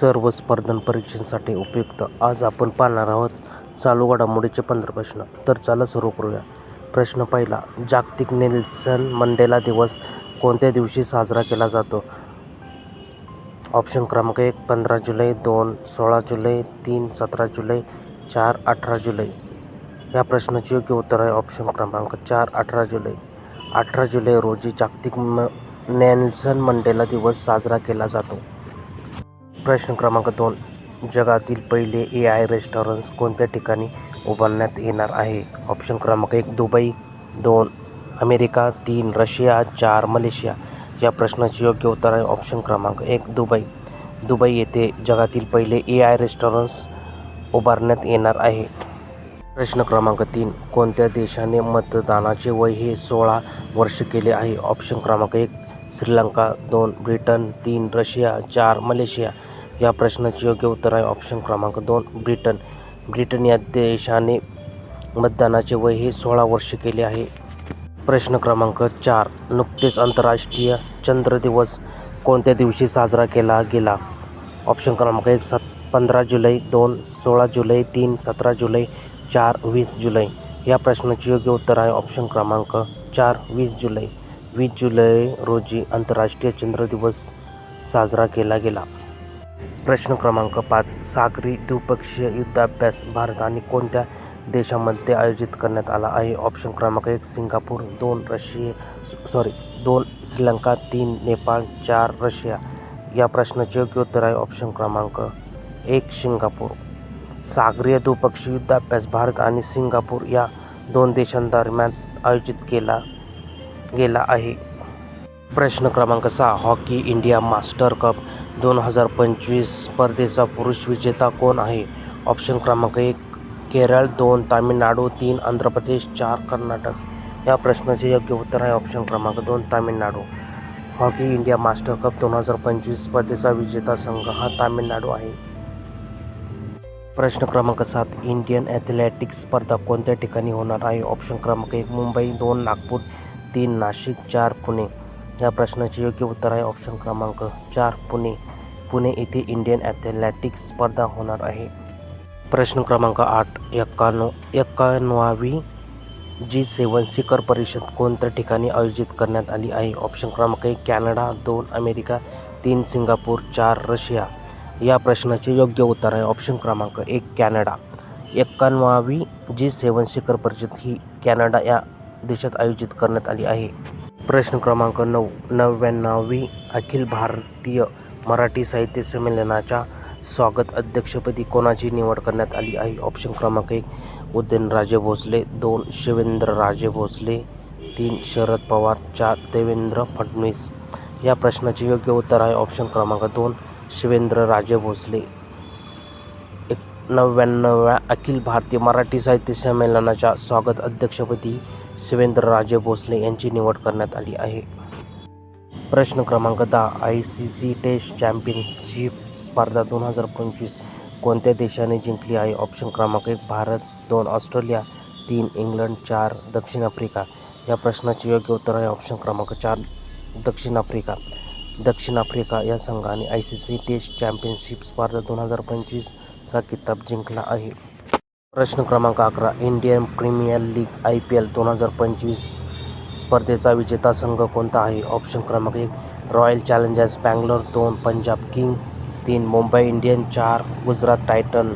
सर्व स्पर्धन परीक्षांसाठी उपयुक्त. आज आपण पाहणार आहोत चालू घडामोडीचे पंधरा प्रश्न. तर चला सुरू करूया. प्रश्न पहिला जागतिक नेल्सन मंडेला दिवस कोणत्या दिवशी साजरा केला जातो? ऑप्शन क्रमांक एक पंधरा जुलै दोन सोळा जुलै तीन सतरा जुलै चार अठरा जुलै. या प्रश्नाचे योग्य उत्तर आहे ऑप्शन क्रमांक चार अठरा जुलै. अठरा जुलै रोजी जागतिक म नेल्सन मंडेला दिवस साजरा केला जातो. प्रश्न क्रमांक दोन. जगातील पहिले ए आय रेस्टॉरंट्स कोणत्या ठिकाणी उभारण्यात येणार आहे? ऑप्शन क्रमांक एक दुबई. दोन अमेरिका. तीन रशिया. चार मलेशिया. या प्रश्नाचे योग्य उत्तर आहे ऑप्शन क्रमांक एक दुबई. दुबई येथे जगातील पहिले ए आय रेस्टॉरंट्स उभारण्यात येणार आहे. प्रश्न क्रमांक तीन कोणत्या देशाने मतदानाचे वय हे सोळा वर्ष केले आहे? ऑप्शन क्रमांक एक श्रीलंका. दोन ब्रिटन. तीन रशिया. चार मलेशिया. या प्रश्नाचे योग्य उत्तर आहे. ऑप्शन क्रमांक दोन ब्रिटन ब्रिटन या देशाने मतदानाचे वय हे सोळा वर्ष केले आहे. प्रश्न क्रमांक चार नुकतेच आंतरराष्ट्रीय चंद्र दिवस कोणत्या दिवशी साजरा केला गेला? ऑप्शन क्रमांक एक सात पंधरा जुलै दोन सोळा जुलै तीन सतरा जुलै चार वीस जुलै. या प्रश्नाचे योग्य उत्तर आहे. ऑप्शन क्रमांक चार वीस जुलै. वीस जुलै रोजी आंतरराष्ट्रीय चंद्र दिवस साजरा केला गेला. प्रश्न क्रमांक पाच सागरी द्विपक्षीय युद्धाभ्यास भारताने कोणत्या देशामध्ये आयोजित करण्यात आला आहे? ऑप्शन क्रमांक एक सिंगापूर दोन रशिया सॉरी दोन श्रीलंका तीन नेपाळ चार रशिया. या प्रश्नाचे योग्य उत्तर आहे ऑप्शन क्रमांक एक सिंगापूर. सागरीय द्विपक्षीय युद्धाभ्यास भारत आणि सिंगापूर या दोन देशांदरम्यान आयोजित केला गेला आहे. प्रश्न क्रमांक सहा हॉकी इंडिया मास्टर कप दोन हजार पंचवीस स्पर्धेचा पुरुष विजेता कोण आहे? ऑप्शन क्रमांक एक केरळ दोन तामिळनाडू तीन आंध्र प्रदेश चार कर्नाटक. या प्रश्नाचे योग्य उत्तर आहे ऑप्शन क्रमांक दोन Tamil Nadu. Hockey India master cup दोन हजार पंचवीस स्पर्धेचा विजेता संघ हा तामिळनाडू आहे. प्रश्न क्रमांक सात इंडियन ॲथलेटिक्स स्पर्धा कोणत्या ठिकाणी होणार आहे? ऑप्शन क्रमांक एक मुंबई दोन नागपूर तीन नाशिक चार पुणे. या प्रश्नाचे योग्य उत्तर आहे ऑप्शन क्रमांक चार पुणे. पुणे येथे इंडियन ॲथलेटिक्स स्पर्धा होणार आहे. प्रश्न क्रमांक आठ एक्काण्णव एक्कावन्नावी जी सेवन शिखर परिषद कोणत्या ठिकाणी आयोजित करण्यात आली आहे? ऑप्शन क्रमांक एक कॅनडा दोन अमेरिका तीन सिंगापूर चार रशिया. या प्रश्नाचे योग्य उत्तर आहे ऑप्शन क्रमांक एक कॅनडा. एक्कावन्नावी जी सेवन शिखर परिषद ही कॅनडा या देशात आयोजित करण्यात आली आहे. प्रश्न क्रमांक नऊ नव्याण्णवी अखिल भारतीय मराठी साहित्य संमेलनाच्या स्वागत अध्यक्षपदी कोणाची निवड करण्यात आली आहे? ऑप्शन क्रमांक एक उदयनराजे भोसले दोन शिवेंद्रराजे भोसले तीन शरद पवार चार देवेंद्र फडणवीस. या प्रश्नाचे योग्य उत्तर आहे ऑप्शन क्रमांक दोन शिवेंद्रराजे भोसले. नव्याण्णव्या अखिल भारतीय मराठी साहित्य संमेलनाच्या स्वागत अध्यक्षपदी शिवेंद्रराजे भोसले यांची निवड करण्यात आली आहे. प्रश्न क्रमांक दहा I C C test championship स्पर्धा दोन हजार पंचवीस कोणत्या देशाने जिंकली आहे? ऑप्शन क्रमांक एक भारत दोन ऑस्ट्रेलिया तीन इंग्लंड चार दक्षिण आफ्रिका. या प्रश्नाचे योग्य उत्तर आहे ऑप्शन क्रमांक चार दक्षिण आफ्रिका. दक्षिण आफ्रिका या संघाने I C C test championship स्पर्धा दोन हजार पंचवीस चा किताब जिंकला आहे. प्रश्न क्रमांक अकरा Indian premier league I P L दोन हजार पंचवीस स्पर्धेचा विजेता संघ कोणता आहे? ऑप्शन क्रमांक एक रॉयल चॅलेंजर्स बँगलोर दोन पंजाब किंग तीन मुंबई इंडियन चार गुजरात टायटन.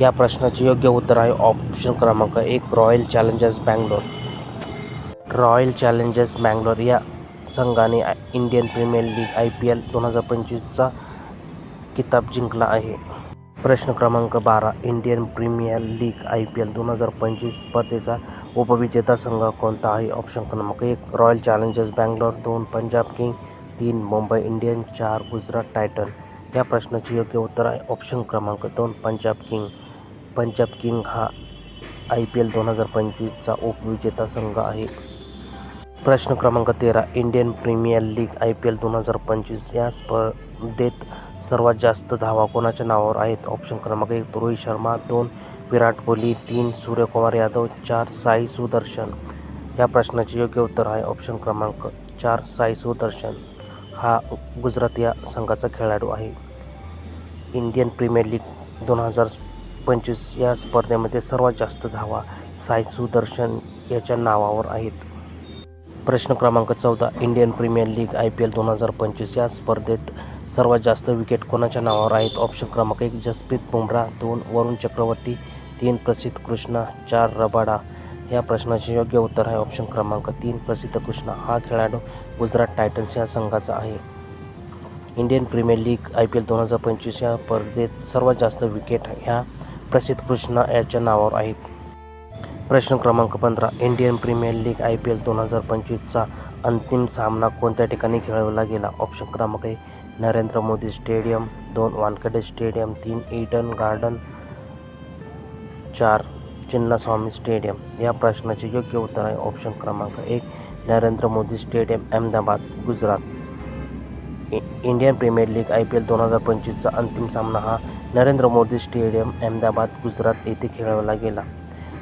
या प्रश्नाचे योग्य उत्तर आहे ऑप्शन क्रमांक एक royal challengers Bangalore. Royal challengers Bangalore या संघाने Indian premier league I P L दोन हजार पंचवीसचा किताब जिंकला आहे. प्रश्न क्रमांक बारा Indian premier league I P L दोन हजार पंचवीस स्पर्धेचा उपविजेता संघ कोणता आहे ऑप्शन क्रमांक एक रॉयल चॅलेंजर्स बँगलोर दोन पंजाब किंग तीन मुंबई इंडियन चार गुजरात टायटन या प्रश्नाचे योग्य उत्तर आहे ऑप्शन क्रमांक दोन पंजाब किंग पंजाब किंग हा आय पी एल दोन हजार पंचवीसचा उपविजेता संघ आहे. प्रश्न क्रमांक तेरा Indian premier league I P L दोन हजार पंचवीस या स्प देत सर्वात जास्त धावा कोणाच्या नावावर आहेत? ऑप्शन क्रमांक एक रोहित शर्मा दोन विराट कोहली तीन सूर्यकुमार यादव चार साई सुदर्शन. या प्रश्नाचे योग्य उत्तर आहे ऑप्शन क्रमांक चार साई सुदर्शन. हा गुजरात या संघाचा खेळाडू आहे. इंडियन प्रीमियर लीग दोन हजार पंचवीस या स्पर्धेमध्ये सर्वात जास्त धावा साई सुदर्शन याच्या नावावर आहेत. प्रश्न क्रमांक चौदा Indian premier league I P L दोन हजार पंचवीस या स्पर्धेत सर्वात जास्त विकेट कोणाच्या नावावर आहेत? ऑप्शन क्रमांक एक जसप्रीत बुमराह दोन वरुण चक्रवर्ती तीन प्रसिद्ध कृष्णा चार रबाडा. या प्रश्नाचे योग्य उत्तर आहे. ऑप्शन क्रमांक तीन प्रसिद्ध कृष्णा. हा खेळाडू गुजरात टायटन्स या संघाचा आहे. Indian premier league I P L दोन हजार पंचवीस या स्पर्धेत सर्वात जास्त विकेट ह्या प्रसिद्ध कृष्णा याच्या नावावर आहेत. प्रश्न क्रमांक पंधरा. Indian premier league I P L दोन हजार पंचवीसचा अंतिम सामना कोणत्या ठिकाणी खेळवला गेला? ऑप्शन क्रमांक एक नरेंद्र मोदी स्टेडियम दोन वानखेडे स्टेडियम तीन ईडन गार्डन चार चिन्नास्वामी स्टेडियम. या प्रश्नाचे योग्य उत्तर आहे ऑप्शन क्रमांक एक Narendra Modi stadium Ahmedabad Gujarat. Indian premier league I P L दोन हजार पंचवीसचा अंतिम सामना हा नरेंद्र मोदी स्टेडियम अहमदाबाद गुजरात येथे खेळवला गेला.